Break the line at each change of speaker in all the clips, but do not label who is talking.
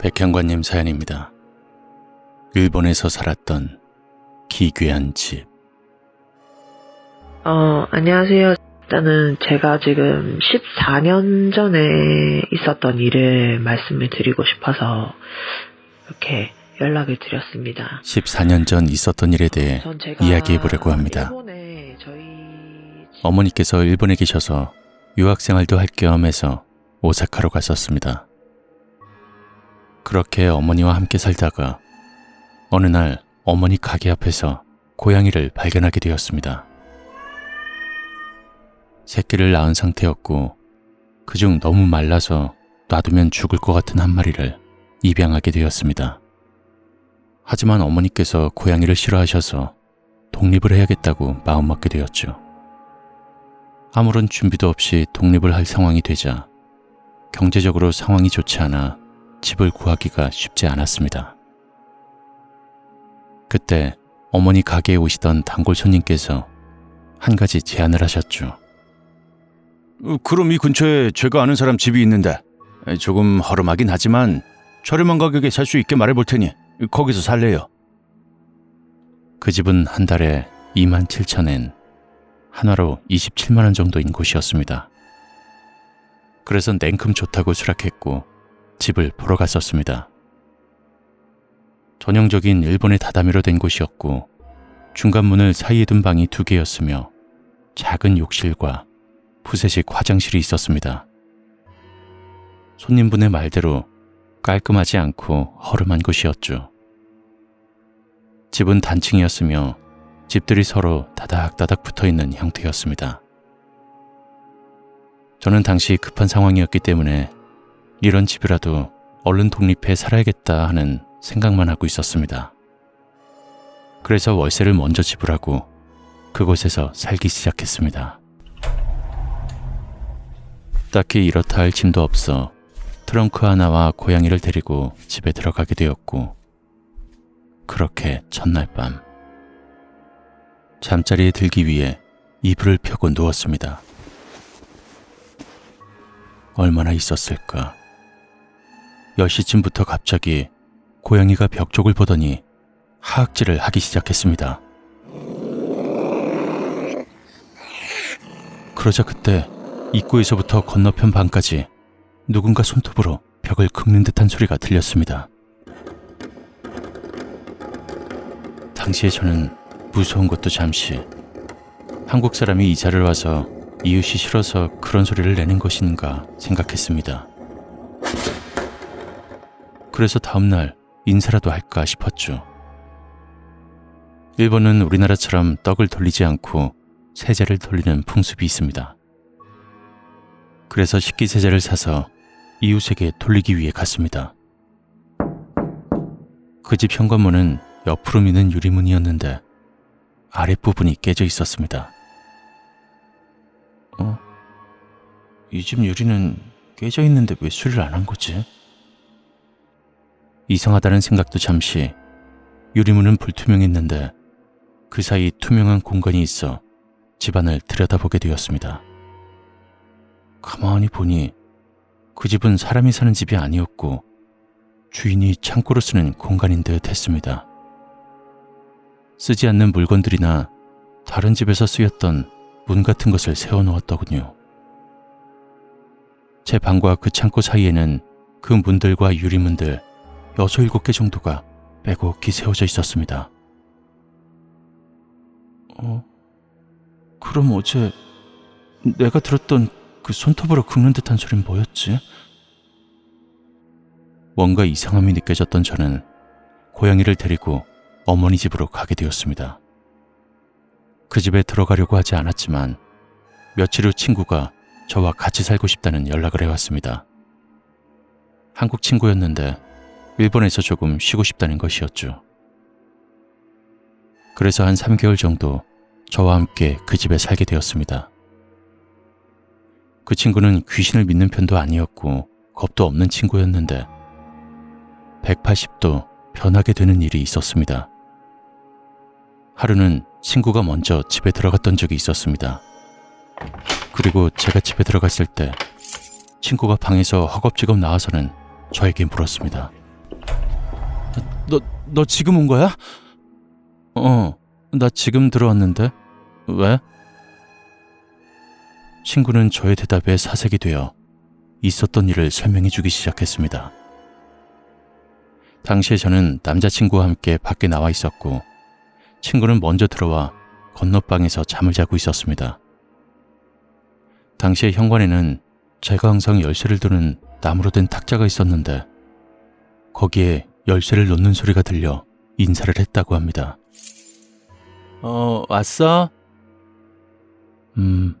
백현관님 사연입니다. 일본에서 살았던 기괴한 집.
어, 안녕하세요. 일단은 제가 지금 14년 전에 있었던 일을 말씀을 드리고 싶어서 이렇게 연락을 드렸습니다.
14년 전 있었던 일에 대해 이야기해 보려고 합니다.
저희 집-
어머니께서 일본에 계셔서 유학 생활도 할 겸 해서 오사카로 갔었습니다. 그렇게 어머니와 함께 살다가 어느 날 어머니 가게 앞에서 고양이를 발견하게 되었습니다. 새끼를 낳은 상태였고 그중 너무 말라서 놔두면 죽을 것 같은 한 마리를 입양하게 되었습니다. 하지만 어머니께서 고양이를 싫어하셔서 독립을 해야겠다고 마음먹게 되었죠. 아무런 준비도 없이 독립을 할 상황이 되자 경제적으로 상황이 좋지 않아 집을 구하기가 쉽지 않았습니다. 그때 어머니 가게에 오시던 단골 손님께서 한 가지 제안을 하셨죠. 어, 그럼 이 근처에 제가 아는 사람 집이 있는데 조금 허름하긴 하지만 저렴한 가격에 살 수 있게 말해볼 테니 거기서 살래요. 그 집은 한 달에 2만 7천엔, 한화로 27만 원 정도인 곳이었습니다. 그래서 냉큼 좋다고 수락했고 집을 보러 갔었습니다. 전형적인 일본의 다다미로 된 곳이었고 중간 문을 사이에 둔 방이 두 개였으며 작은 욕실과 푸세식 화장실이 있었습니다. 손님분의 말대로 깔끔하지 않고 허름한 곳이었죠. 집은 단층이었으며 집들이 서로 다닥다닥 붙어 있는 형태였습니다. 저는 당시 급한 상황이었기 때문에 이런 집이라도 얼른 독립해 살아야겠다 하는 생각만 하고 있었습니다. 그래서 월세를 먼저 지불하고 그곳에서 살기 시작했습니다. 딱히 이렇다 할 짐도 없어 트렁크 하나와 고양이를 데리고 집에 들어가게 되었고 그렇게 첫날 밤 잠자리에 들기 위해 이불을 펴고 누웠습니다. 얼마나 있었을까? 10시쯤부터 갑자기 고양이가 벽 쪽을 보더니 하악질을 하기 시작했습니다. 그러자 그때 입구에서부터 건너편 방까지 누군가 손톱으로 벽을 긁는 듯한 소리가 들렸습니다. 당시에 저는 무서운 것도 잠시 한국 사람이 이사를 와서 이웃이 싫어서 그런 소리를 내는 것인가 생각했습니다. 그래서 다음날 인사라도 할까 싶었죠. 일본은 우리나라처럼 떡을 돌리지 않고 세제를 돌리는 풍습이 있습니다. 그래서 식기세제를 사서 이웃에게 돌리기 위해 갔습니다. 그 집 현관문은 옆으로 미는 유리문이었는데 아랫부분이 깨져 있었습니다. 어? 이 집 유리는 깨져 있는데 왜 수리를 안 한 거지? 이상하다는 생각도 잠시 유리문은 불투명했는데 그 사이 투명한 공간이 있어 집안을 들여다보게 되었습니다. 가만히 보니 그 집은 사람이 사는 집이 아니었고 주인이 창고로 쓰는 공간인 듯 했습니다. 쓰지 않는 물건들이나 다른 집에서 쓰였던 문 같은 것을 세워놓았더군요. 제 방과 그 창고 사이에는 그 문들과 유리문들 여섯 일곱 개 정도가 빼곡히 세워져 있었습니다. 어, 그럼 어제 내가 들었던 그 손톱으로 긁는 듯한 소린 뭐였지? 뭔가 이상함이 느껴졌던 저는 고양이를 데리고 어머니 집으로 가게 되었습니다. 그 집에 들어가려고 하지 않았지만 며칠 후 친구가 저와 같이 살고 싶다는 연락을 해왔습니다. 한국 친구였는데 일본에서 조금 쉬고 싶다는 것이었죠. 그래서 한 3개월 정도 저와 함께 그 집에 살게 되었습니다. 그 친구는 귀신을 믿는 편도 아니었고 겁도 없는 친구였는데 180도 변하게 되는 일이 있었습니다. 하루는 친구가 먼저 집에 들어갔던 적이 있었습니다. 그리고 제가 집에 들어갔을 때 친구가 방에서 허겁지겁 나와서는 저에게 물었습니다. 너 지금 온 거야? 어, 나 지금 들어왔는데. 왜? 친구는 저의 대답에 사색이 되어 있었던 일을 설명해 주기 시작했습니다. 당시에 저는 남자친구와 함께 밖에 나와 있었고, 친구는 먼저 들어와 건너방에서 잠을 자고 있었습니다. 당시에 현관에는 제가 항상 열쇠를 두는 나무로 된 탁자가 있었는데, 거기에 열쇠를 놓는 소리가 들려 인사를 했다고 합니다. 어, 왔어? 음.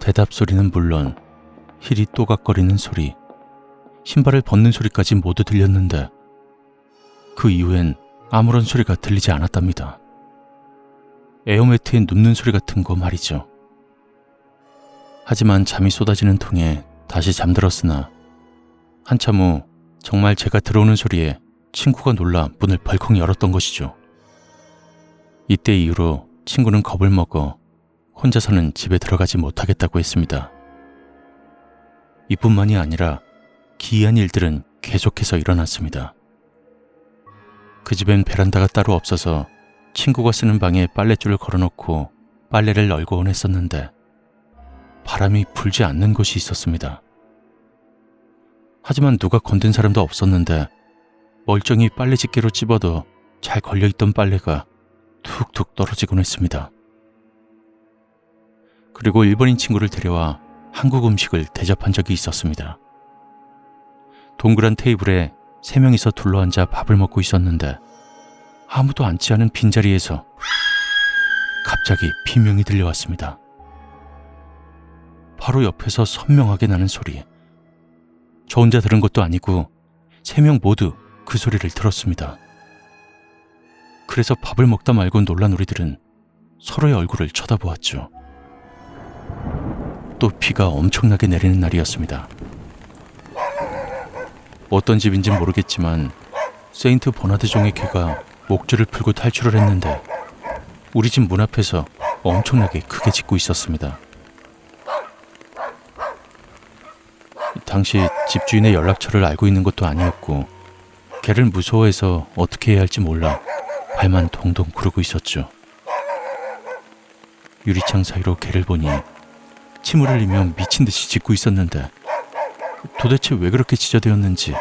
대답 소리는 물론 힐이 또각거리는 소리, 신발을 벗는 소리까지 모두 들렸는데 그 이후엔 아무런 소리가 들리지 않았답니다. 에어매트에 눕는 소리 같은 거 말이죠. 하지만 잠이 쏟아지는 통에 다시 잠들었으나 한참 후 정말 제가 들어오는 소리에 친구가 놀라 문을 벌컥 열었던 것이죠. 이때 이후로 친구는 겁을 먹어 혼자서는 집에 들어가지 못하겠다고 했습니다. 이뿐만이 아니라 기이한 일들은 계속해서 일어났습니다. 그 집엔 베란다가 따로 없어서 친구가 쓰는 방에 빨랫줄을 걸어놓고 빨래를 널곤 했었는데 바람이 불지 않는 곳이 있었습니다. 하지만 누가 건든 사람도 없었는데 멀쩡히 빨래 집게로 찝어도 잘 걸려있던 빨래가 툭툭 떨어지곤 했습니다. 그리고 일본인 친구를 데려와 한국 음식을 대접한 적이 있었습니다. 동그란 테이블에 세 명이서 둘러앉아 밥을 먹고 있었는데 아무도 앉지 않은 빈자리에서 갑자기 비명이 들려왔습니다. 바로 옆에서 선명하게 나는 소리. 저 혼자 들은 것도 아니고 세 명 모두 그 소리를 들었습니다. 그래서 밥을 먹다 말고 놀란 우리들은 서로의 얼굴을 쳐다보았죠. 또 비가 엄청나게 내리는 날이었습니다. 어떤 집인지 모르겠지만 세인트 버나드 종의 개가 목줄을 풀고 탈출을 했는데 우리 집 문 앞에서 엄청나게 크게 짖고 있었습니다. 당시 집주인의 연락처를 알고 있는 것도 아니었고 개를 무서워해서 어떻게 해야 할지 몰라 발만 동동 구르고 있었죠. 유리창 사이로 개를 보니 침을 흘리며 미친 듯이 짖고 있었는데 도대체 왜 그렇게 짖어대었는지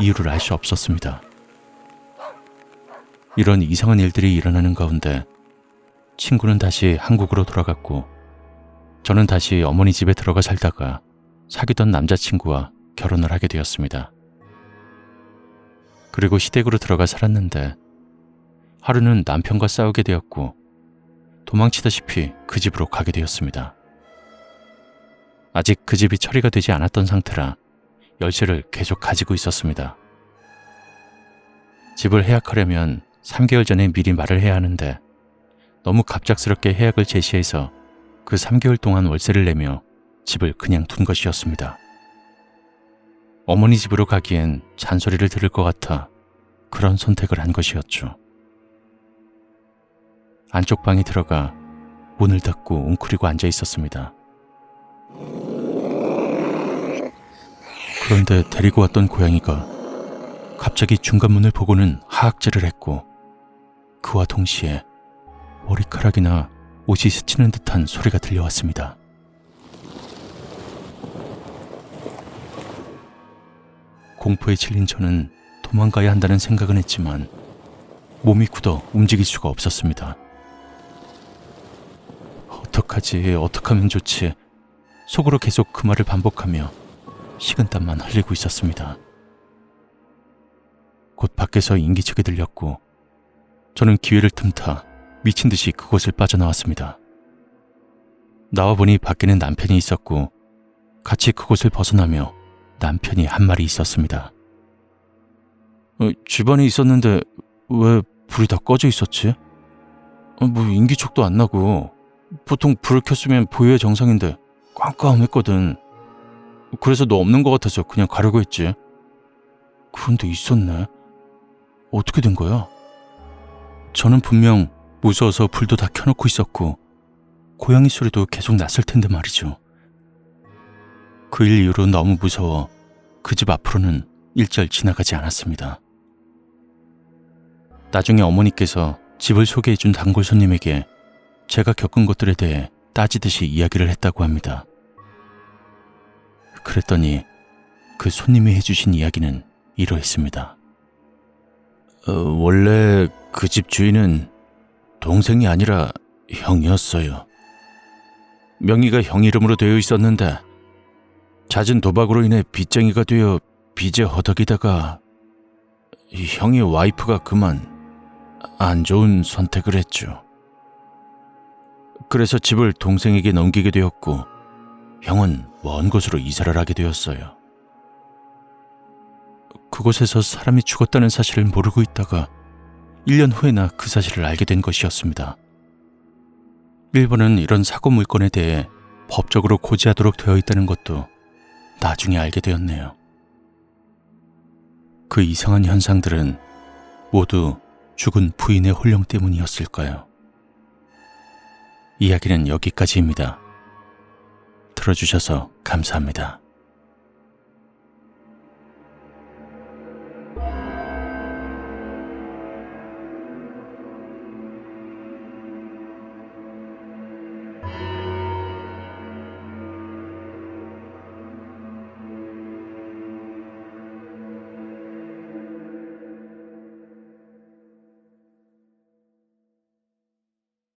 이유를 알 수 없었습니다. 이런 이상한 일들이 일어나는 가운데 친구는 다시 한국으로 돌아갔고 저는 다시 어머니 집에 들어가 살다가 사귀던 남자친구와 결혼을 하게 되었습니다. 그리고 시댁으로 들어가 살았는데 하루는 남편과 싸우게 되었고 도망치다시피 그 집으로 가게 되었습니다. 아직 그 집이 처리가 되지 않았던 상태라 열쇠를 계속 가지고 있었습니다. 집을 해약하려면 3개월 전에 미리 말을 해야 하는데 너무 갑작스럽게 해약을 제시해서 그 3개월 동안 월세를 내며 집을 그냥 둔 것이었습니다. 어머니 집으로 가기엔 잔소리를 들을 것 같아 그런 선택을 한 것이었죠. 안쪽 방에 들어가 문을 닫고 웅크리고 앉아 있었습니다. 그런데 데리고 왔던 고양이가 갑자기 중간문을 보고는 하악질을 했고 그와 동시에 머리카락이나 옷이 스치는 듯한 소리가 들려왔습니다. 공포에 질린 저는 도망가야 한다는 생각은 했지만 몸이 굳어 움직일 수가 없었습니다. 어떡하지, 어떡하면 좋지. 속으로 계속 그 말을 반복하며 식은땀만 흘리고 있었습니다. 곧 밖에서 인기척이 들렸고 저는 기회를 틈타 미친 듯이 그곳을 빠져나왔습니다. 나와보니 밖에는 남편이 있었고 같이 그곳을 벗어나며 남편이 한 말이 있었습니다. 어, 집안에 있었는데 왜 불이 다 꺼져 있었지? 어, 뭐 인기척도 안 나고 보통 불을 켰으면 보유의 정상인데 깜깜했거든. 그래서 너 없는 것 같아서 그냥 가려고 했지. 그런데 있었네. 어떻게 된 거야? 저는 분명 무서워서 불도 다 켜놓고 있었고 고양이 소리도 계속 났을 텐데 말이죠. 그 일 이후로 너무 무서워 그 집 앞으로는 일절 지나가지 않았습니다. 나중에 어머니께서 집을 소개해준 단골 손님에게 제가 겪은 것들에 대해 따지듯이 이야기를 했다고 합니다. 그랬더니 그 손님이 해주신 이야기는 이러했습니다. 어, 원래 그 집 주인은 동생이 아니라 형이었어요. 명의가 형 이름으로 되어 있었는데 잦은 도박으로 인해 빚쟁이가 되어 빚에 허덕이다가 이 형의 와이프가 그만 안 좋은 선택을 했죠. 그래서 집을 동생에게 넘기게 되었고 형은 먼 곳으로 이사를 하게 되었어요. 그곳에서 사람이 죽었다는 사실을 모르고 있다가 1년 후에나 그 사실을 알게 된 것이었습니다. 일본은 이런 사고 물건에 대해 법적으로 고지하도록 되어 있다는 것도 나중에 알게 되었네요. 그 이상한 현상들은 모두 죽은 부인의 혼령 때문이었을까요? 이야기는 여기까지입니다. 들어주셔서 감사합니다.